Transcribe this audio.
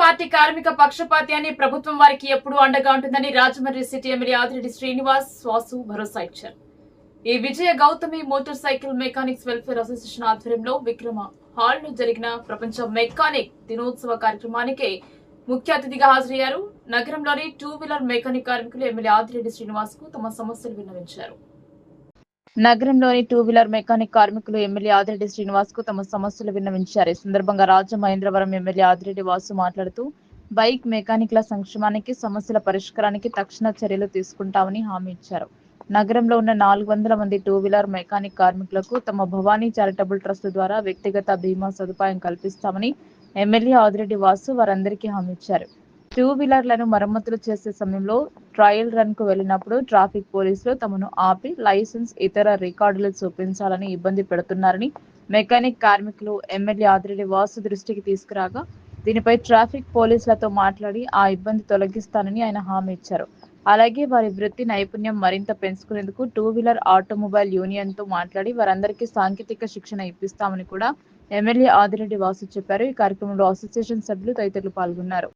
Party కార్మిక పక్షపాతి అని ప్రభుత్వం వారికి ఎప్పుడూ అండగా ఉంటుందని రాజమండ్రి సిటీ ఎమ్మెల్యే ఆదిరెడ్డి శ్రీనివాస్ వాసు భరోసా ఇచ్చారు. ఈ Vijaya Gautami motorcycle mechanics welfare association ఆధ్వర్యంలో విక్రమ హాల్లో జరిగిన ప్రపంచ మెకానిక్ దినోత్సవ కార్యక్రమానికి ముఖ్య అతిథిగా హాజరయ్యారు. నగరంలోని టూ వీలర్ మెకానిక్ కార్మికులు ఎమ్మెల్యే ఆదిరెడ్డి శ్రీనివాస్కు తమ సమస్యలు విన్నవించారు. నగరంలోని టూ వీలర్ మెకానిక్ కార్మికులు ఎమ్మెల్యే ఆదిరెడ్డి శ్రీనివాస్కు తమ సమస్యలు విన్నవించారు. ఈ సందర్భంగా రాజ మహేంద్రవరం ఎమ్మెల్యే ఆదిరెడ్డి వాసు మాట్లాడుతూ బైక్ మెకానిక్ల సంక్షేమానికి సమస్యల పరిష్కారానికి తక్షణ చర్యలు తీసుకుంటామని హామీ ఇచ్చారు. నగరంలో ఉన్న నాలుగు వందల మంది టూ వీలర్ మెకానిక్ కార్మికులకు తమ భవానీ చారిటబుల్ ట్రస్ట్ ద్వారా వ్యక్తిగత బీమా సదుపాయం కల్పిస్తామని ఎమ్మెల్యే ఆదిరెడ్డి వాసు వారందరికీ హామీ ఇచ్చారు. టూ వీలర్లను మరమ్మతులు చేసే సమయంలో ట్రయల్ రన్కు వెళ్ళినప్పుడు ట్రాఫిక్ పోలీసులు తమను ఆపి లైసెన్స్ ఇతర రికార్డులు చూపించాలని ఇబ్బంది పెడుతున్నారని మెకానిక్ కార్మికులు ఎమ్మెల్యే ఆదిరెడ్డి వాసు దృష్టికి తీసుకురాగా దీనిపై ట్రాఫిక్ పోలీసులతో మాట్లాడి ఆ ఇబ్బంది తొలగిస్తానని ఆయన హామీ ఇచ్చారు. అలాగే వారి వృత్తి నైపుణ్యం మరింత పెంచుకునేందుకు టూ వీలర్ ఆటోమొబైల్ యూనియన్తో మాట్లాడి వారందరికీ సాంకేతిక శిక్షణ ఇప్పిస్తామని కూడా ఎమ్మెల్యే ఆదిరెడ్డి వాసు చెప్పారు. ఈ కార్యక్రమంలో అసోసియేషన్ సభ్యులు తదితరులు పాల్గొన్నారు.